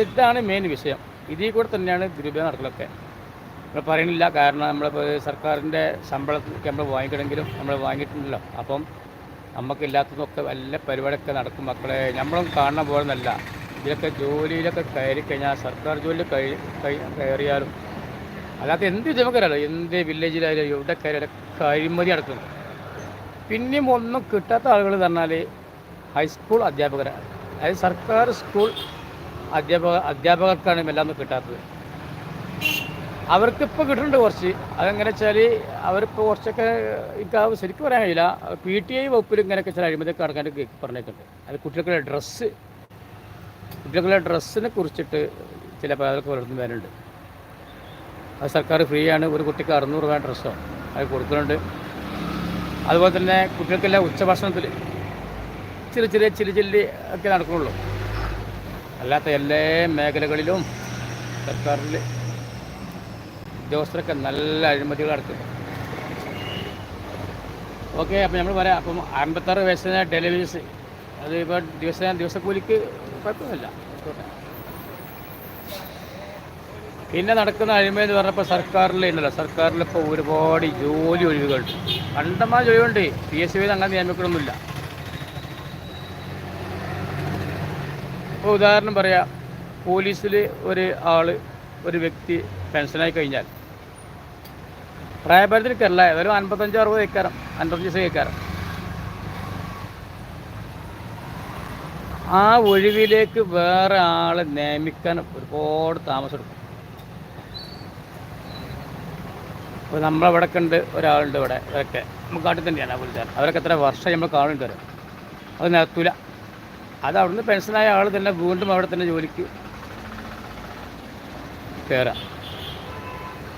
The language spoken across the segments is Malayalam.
ഇതാണ് മെയിൻ വിഷയം. ഇതിൽ കൂടെ തന്നെയാണ് ദുരുപയോഗം നടക്കലൊക്കെ. നമ്മൾ പറയണില്ല കാരണം നമ്മളിപ്പോൾ സർക്കാരിന്റെ ശമ്പളത്തിലേക്ക് നമ്മൾ വാങ്ങിക്കണമെങ്കിലും നമ്മൾ വാങ്ങിയിട്ടുണ്ടല്ലോ. അപ്പം നമുക്കില്ലാത്തതൊക്കെ വല്ല പരിപാടിയൊക്കെ നടക്കും മക്കളെ. നമ്മളും കാണുന്ന പോലെ നല്ല ഇതിലൊക്കെ ജോലിയിലൊക്കെ കയറി കഴിഞ്ഞാൽ സർക്കാർ ജോലിയിൽ കയറിയാലും അല്ലാത്ത എന്ത് നമുക്കറിയാലോ? എന്ത് വില്ലേജിലായാലും എവിടെ കയറിയാലും കഴിമതി നടക്കുന്നു. പിന്നെയും ഒന്നും കിട്ടാത്ത ആളുകൾ പറഞ്ഞാൽ ഹൈസ്കൂൾ അധ്യാപകരാണ്. അതായത് സർക്കാർ സ്കൂൾ അധ്യാപക അധ്യാപകർക്കാണ് എല്ലാം കിട്ടാത്തത്. അവർക്കിപ്പോൾ കിട്ടുന്നുണ്ട് കുറച്ച്. അതെങ്ങനെ വെച്ചാൽ അവരിപ്പോൾ കുറച്ചൊക്കെ എനിക്ക് ശരിക്കും പറയാൻ കഴിയില്ല. പി ടി ഐ വകുപ്പിൽ ഇങ്ങനെയൊക്കെ ചില അഴിമതിയൊക്കെ നടക്കാൻ പറഞ്ഞിട്ടുണ്ട്. അത് കുട്ടികളുടെ ഡ്രസ്സ് കുട്ടികളുടെ ഡ്രസ്സിനെ കുറിച്ചിട്ട് ചില പലർക്ക് വളർന്നു വരുന്നുണ്ട്. അത് സർക്കാർ ഫ്രീ ആണ്. ഒരു കുട്ടിക്ക് അറുന്നൂറ് രൂപ ഡ്രസ്സോ അത് കൊടുക്കുന്നുണ്ട്. അതുപോലെ തന്നെ കുട്ടികൾക്കെല്ലാം ഉച്ചഭക്ഷണത്തിൽ ചെറിയ ചെറിയ ചില്ലി ചില്ലി ഒക്കെ നടക്കുള്ളൂ അല്ലാത്ത എല്ലാ മേഖലകളിലും സർക്കാരിൽ ഉദ്യോഗസ്ഥരൊക്കെ നല്ല അഴിമതികൾ നടക്കുന്നു ഓക്കെ അപ്പം നമ്മൾ പറയാം അപ്പം അൻപത്താറ് വയസ്സിന് ഡെലിവറീസ് അത് ഇപ്പോൾ ദിവസ ദിവസക്കൂലിക്ക് കുഴപ്പമില്ല പിന്നെ നടക്കുന്ന അഴിമതി എന്ന് പറഞ്ഞപ്പോൾ സർക്കാരിൽ ഉണ്ടല്ലോ സർക്കാരിൽ ഇപ്പോൾ ഒരുപാട് ജോലി ഒഴിവുകളുണ്ട് കണ്ടമാ ജോലിയുണ്ട് പി എസ് സി അങ്ങനെ നിയമിക്കണമൊന്നുമില്ല ഇപ്പോൾ ഉദാഹരണം പറയാം പോലീസിൽ ഒരു ആൾ ഒരു വ്യക്തി പെൻഷനായി കഴിഞ്ഞാൽ. പ്രായപരിധി കയറില്ല ഒരു അൻപത്തഞ്ച് അറുപത് ഏക്കാരം അൻപത്തഞ്ച് ദിവസം ഏക്കാരം ആ ഒഴിവിലേക്ക് വേറെ ആളെ നിയമിക്കാൻ ഒരുപാട് താമസം എടുക്കും. ഇപ്പോൾ നമ്മളവിടെ ഉണ്ട് ഒരാളുണ്ട് ഇവിടെ ഇവരൊക്കെ. നമുക്ക് കാട്ടിൽ തന്നെയാണ് ആ അവരൊക്കെ എത്ര വർഷം നമ്മൾ കാണുന്നുണ്ട് വരെ അത് നിർത്തൂല അത് അവിടുന്ന് പെൻഷനായ ആൾ തന്നെ വീണ്ടും അവിടെ തന്നെ ജോലിക്ക് കയറാം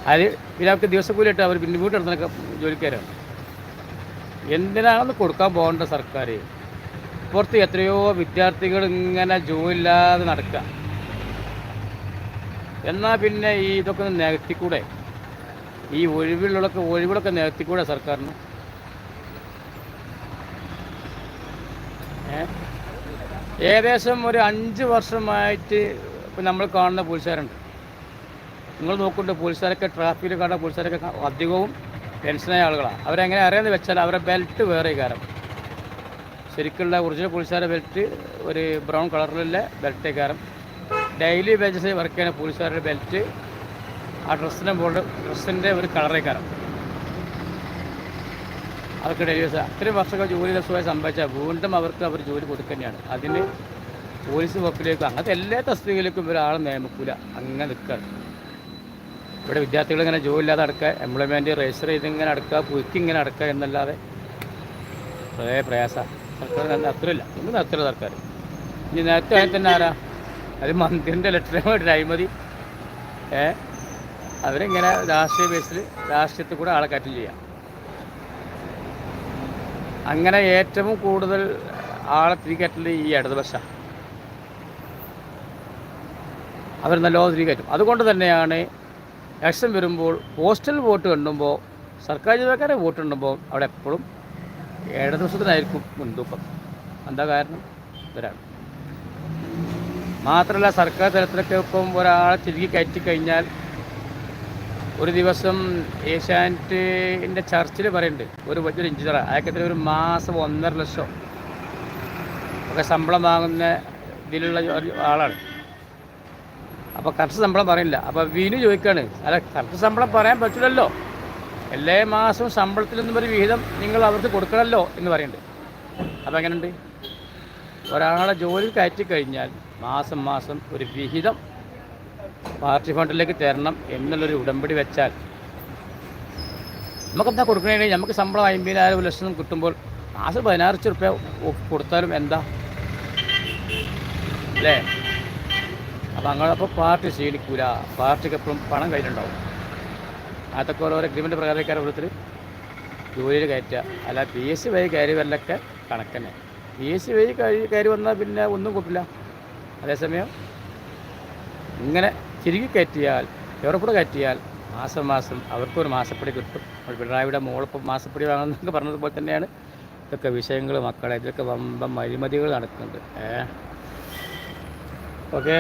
അത് അവർക്ക് ദിവസക്കൂലിയിട്ട് അവർ പിന്നെ വീട്ടിൽ നടന്നൊക്കെ ജോലിക്കാരാണ് എന്തിനാണെന്ന് കൊടുക്കാൻ പോകേണ്ട സർക്കാർ പുറത്ത് എത്രയോ വിദ്യാർത്ഥികൾ ഇങ്ങനെ ജോലിയില്ലാതെ നടക്കുക എന്നാൽ പിന്നെ ഈ ഇതൊക്കെ നികത്തിക്കൂടെ? ഈ ഒഴിവുകളൊക്കെ ഒഴിവുകളൊക്കെ നികത്തിക്കൂടെ സർക്കാരിന്? ഏ? ഏകദേശം ഒരു അഞ്ച് വർഷമായിട്ട് ഇപ്പം നമ്മൾ കാണുന്ന പോലീസുകാരുണ്ട്. നിങ്ങൾ നോക്കുന്നുണ്ട് പോലീസുകാരൊക്കെ ട്രാഫിക്കിൽ കാണുന്ന പോലീസുകാരൊക്കെ അധികവും ടെൻഷനായ ആളുകളാണ്. അവരെങ്ങനെ അറിയാമെന്ന് വെച്ചാൽ അവരുടെ ബെൽറ്റ് വേറെ കാരം. ശരിക്കുള്ള ഒറിജിനൽ പോലീസുകാരുടെ ബെൽറ്റ് ഒരു ബ്രൗൺ കളറിലുള്ള ബെൽറ്റ് കാരം. ഡെയിലി ബേജസ് വർക്ക് ചെയ്യുന്ന പോലീസുകാരുടെ ബെൽറ്റ് ആ ഡ്രസ്സിന്റെ ബോർഡ് ഡ്രസ്സിന്റെ ഒരു കളറേ അവർക്ക് ഡെലിവേഴ്സ് അത്രയും വർഷമൊക്കെ ജോലി രസമായി സംഭവിച്ചാൽ വീണ്ടും അവർക്ക് അവർ ജോലി കൊടുക്കുന്നതാണ് അതിന് പോലീസ് വകുപ്പിലേക്കും അങ്ങനത്തെ എല്ലാ തസ്തികയിലേക്കും ഒരാളെ നിയമിക്കൂല. അങ്ങനെ നിൽക്കുകയാണ് ഇവിടെ വിദ്യാർത്ഥികൾ ഇങ്ങനെ ജോലി ഇല്ലാതെ അടക്കുക എംപ്ലോയ്മെന്റ് രജിസ്റ്റർ ചെയ്ത് ഇങ്ങനെ അടക്കുക പുതുക്കി ഇങ്ങനെ അടക്കുക എന്നല്ലാതെ വളരെ പ്രയാസ സർക്കാർ അത്രയില്ല. ഒന്നും അത്ര സർക്കാർ. ഇനി നേരത്തെ ആയി തന്നെ ആരാ? അത് മന്ത്രിന്റെ ലെറ്ററുമായിട്ട് അഴിമതി ഏ? അവരിങ്ങനെ രാഷ്ട്രീയ ബേസിൽ രാഷ്ട്രീയത്തിൽ കൂടെ ആളെ കയറ്റം ചെയ്യാം. അങ്ങനെ ഏറ്റവും കൂടുതൽ ആളെ തിരികയറ്റൽ ഈ ഇടതുപക്ഷ അവർ നല്ലോണം തിരികയറ്റും അതുകൊണ്ട് തന്നെയാണ് ഇലക്ഷൻ വരുമ്പോൾ പോസ്റ്റൽ വോട്ട് എണ്ണുമ്പോൾ സർക്കാർ ജീവനക്കാരെ വോട്ട് എണ്ണുമ്പോൾ അവിടെ എപ്പോഴും ഇടതുപക്ഷത്തിനായിരിക്കും മുൻതൂക്കം. എന്താ കാരണം? ഇവരാണ്. മാത്രമല്ല സർക്കാർ തലത്തിലൊക്കെ ഇപ്പം ഒരാളെ തിരികെ കയറ്റി കഴിഞ്ഞാൽ ഒരു ദിവസം ഏഷ്യാനെറ്റിന്റെ ചർച്ചിൽ പറയുന്നുണ്ട് ഒരു വലിയൊരു എഞ്ചിനീയർ അയക്കത്തിന് ഒരു മാസം ഒന്നര ലക്ഷം ഒക്കെ ശമ്പളം വാങ്ങുന്ന ഇതിലുള്ള ആളാണ്. അപ്പോൾ കറക്റ്റ് ശമ്പളം പറയില്ല അപ്പോൾ വീണു ചോദിക്കുകയാണ് അല്ല കറക്റ്റ് ശമ്പളം പറയാൻ പറ്റില്ലല്ലോ എല്ലാ മാസവും ശമ്പളത്തിൽ നിന്നും ഒരു വിഹിതം നിങ്ങൾ അവർക്ക് കൊടുക്കണമല്ലോ എന്ന് പറയുന്നുണ്ട് അപ്പോൾ എങ്ങനെയുണ്ട്? ഒരാളെ ജോലി കയറ്റി കഴിഞ്ഞാൽ മാസം മാസം ഒരു വിഹിതം പാർട്ടി ഫണ്ടിലേക്ക് തരണം എന്നുള്ളൊരു ഉടമ്പടി വെച്ചാൽ നമുക്കെന്താ കൊടുക്കണേ? നമുക്ക് ശമ്പളം അമ്പതിനായിരം ലക്ഷം കിട്ടുമ്പോൾ മാസം പതിനാറ് ലക്ഷം റുപ്യ കൊടുത്താലും എന്താ? അല്ലേ? അപ്പം അങ്ങനെ അപ്പോൾ പാർട്ടി ശീലിക്കൂല. പാർട്ടിക്ക് എപ്പോഴും പണം കയ്യിലുണ്ടാവും. അതൊക്കെ ഓരോ അഗ്രിമെന്റ് പ്രകാരക്കാരെ ഓരോരുത്തർ ജോലിയിൽ കയറ്റുക. അല്ല പി എസ് സി വഴി കയറി വരലൊക്കെ കണക്കന്നെ. പി എസ് സി വഴി കയറി വന്നാൽ പിന്നെ ഒന്നും കൂട്ടില്ല അതേസമയം ഇങ്ങനെ തിരികെ കയറ്റിയാൽ എവിടെ കയറ്റിയാൽ മാസം മാസം അവർക്കൊരു മാസപ്പടി കിട്ടും. പിണറായിയുടെ മോളിപ്പം മാസപ്പടി വാങ്ങുന്നതൊക്കെ പറഞ്ഞതുപോലെ തന്നെയാണ് ഇതൊക്കെ വിഷയങ്ങൾ മക്കളെ ഇതിലൊക്കെ വമ്പം അഴിമതികൾ നടക്കുന്നുണ്ട്. ഏ? ഓക്കേ.